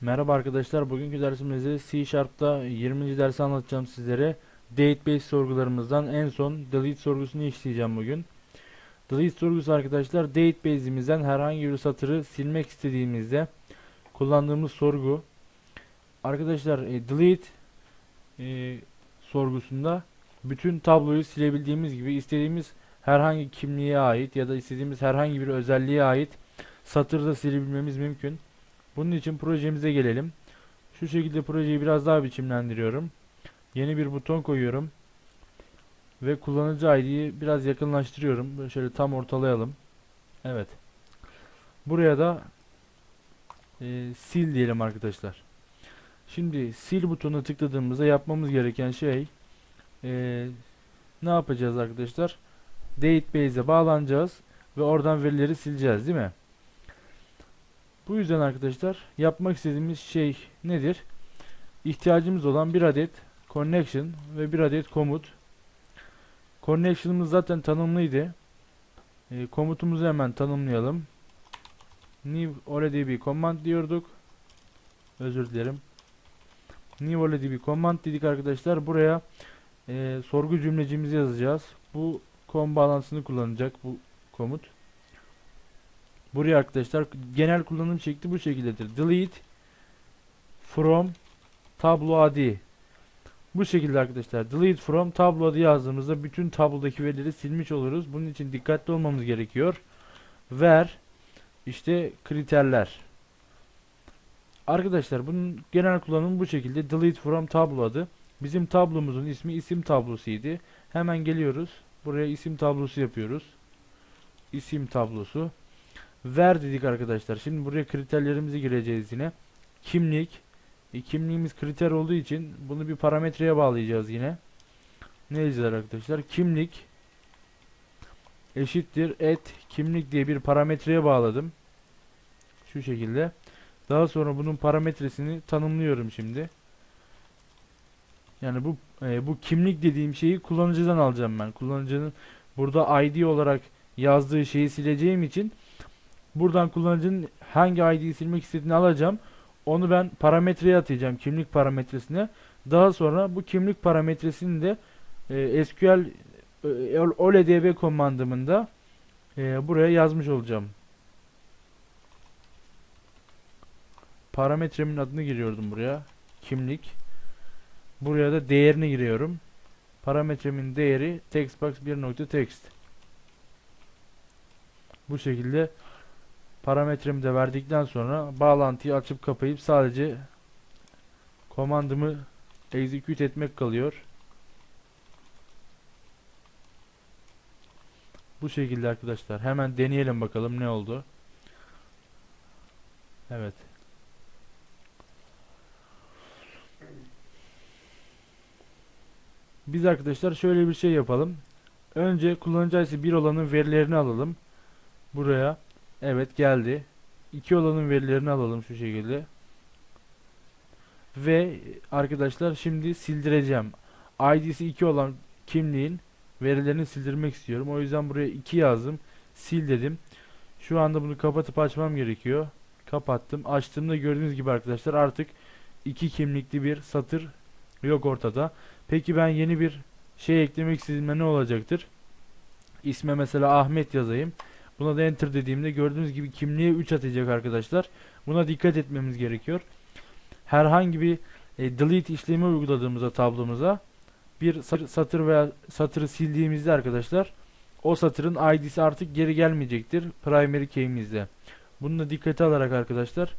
Merhaba arkadaşlar. Bugünkü dersimizde C Sharp'ta 20. dersi anlatacağım sizlere. Database sorgularımızdan en son delete sorgusunu işleyeceğim bugün. Delete sorgusu arkadaşlar database'imizden herhangi bir satırı silmek istediğimizde kullandığımız sorgu. Arkadaşlar e, delete e, sorgusunda bütün tabloyu silebildiğimiz gibi istediğimiz herhangi kimliğe ait ya da istediğimiz herhangi bir özelliğe ait satırı da silebilmemiz mümkün. Bunun için projemize gelelim. Şu şekilde projeyi biraz daha biçimlendiriyorum. Yeni bir buton koyuyorum. Ve kullanıcı ID'yi biraz yakınlaştırıyorum. Böyle şöyle tam ortalayalım. Evet. Buraya da e, sil diyelim arkadaşlar. Şimdi sil butonuna tıkladığımızda yapmamız gereken şey e, ne yapacağız arkadaşlar? Database'e bağlanacağız ve oradan verileri sileceğiz değil mi? Bu yüzden arkadaşlar yapmak istediğimiz şey nedir? İhtiyacımız olan bir adet connection ve bir adet komut. Connection'ımız zaten tanımlıydı. E, komutumuzu hemen tanımlayalım. New OLEDB command diyorduk. Özür dilerim. New OLEDB command dedik arkadaşlar. Buraya e, sorgu cümlecimizi yazacağız. Bu com bağlantısını kullanacak bu komut. Buraya arkadaşlar genel kullanım şekli bu şekildedir. Delete from tablo adi. Bu şekilde arkadaşlar. Delete from tablo adı yazdığımızda bütün tablodaki verileri silmiş oluruz. Bunun için dikkatli olmamız gerekiyor. Ver işte kriterler. Arkadaşlar bunun genel kullanımı bu şekilde. Delete from tablo adı. Bizim tablomuzun ismi isim tablosuydu. Hemen geliyoruz. Buraya isim tablosu yapıyoruz. İsim tablosu ver dedik arkadaşlar. Şimdi buraya kriterlerimizi gireceğiz yine. Kimlik. E, kimliğimiz kriter olduğu için bunu bir parametreye bağlayacağız yine. Ne diyeceğiz arkadaşlar? Kimlik eşittir et kimlik diye bir parametreye bağladım. Şu şekilde. Daha sonra bunun parametresini tanımlıyorum şimdi. Yani bu e, bu kimlik dediğim şeyi kullanıcıdan alacağım ben. Kullanıcının burada ID olarak yazdığı şeyi sileceğim için Buradan kullanıcının hangi ID'yi silmek istediğini alacağım. Onu ben parametreye atacağım. Kimlik parametresine. Daha sonra bu kimlik parametresini de e, SQL e, OLEDB komandımında e, buraya yazmış olacağım. Parametremin adını giriyordum buraya. Kimlik. Buraya da değerini giriyorum. Parametremin değeri textbox 1.text. Bu şekilde parametremi de verdikten sonra bağlantıyı açıp kapayıp sadece komandımı execute etmek kalıyor. Bu şekilde arkadaşlar. Hemen deneyelim bakalım ne oldu. Evet. Biz arkadaşlar şöyle bir şey yapalım. Önce kullanıcı IC 1 olanın verilerini alalım. Buraya Evet geldi. İki olanın verilerini alalım şu şekilde. Ve arkadaşlar şimdi sildireceğim. ID'si 2 olan kimliğin verilerini sildirmek istiyorum. O yüzden buraya 2 yazdım. Sil dedim. Şu anda bunu kapatıp açmam gerekiyor. Kapattım. Açtığımda gördüğünüz gibi arkadaşlar artık iki kimlikli bir satır yok ortada. Peki ben yeni bir şey eklemek istediğimde ne olacaktır? İsme mesela Ahmet yazayım. Buna da enter dediğimde gördüğünüz gibi kimliğe 3 atacak arkadaşlar. Buna dikkat etmemiz gerekiyor. Herhangi bir e, delete işlemi uyguladığımızda tablomuza bir satır veya satırı sildiğimizde arkadaşlar o satırın id'si artık geri gelmeyecektir primary key'imizde. Bunu da dikkate alarak arkadaşlar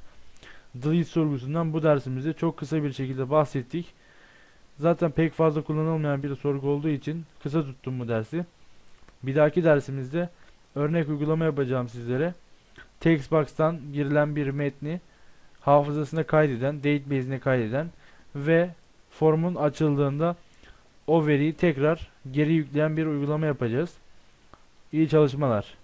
delete sorgusundan bu dersimizde çok kısa bir şekilde bahsettik. Zaten pek fazla kullanılmayan bir sorgu olduğu için kısa tuttum bu dersi. Bir dahaki dersimizde örnek uygulama yapacağım sizlere. Textbox'tan girilen bir metni hafızasına kaydeden, database'ine kaydeden ve formun açıldığında o veriyi tekrar geri yükleyen bir uygulama yapacağız. İyi çalışmalar.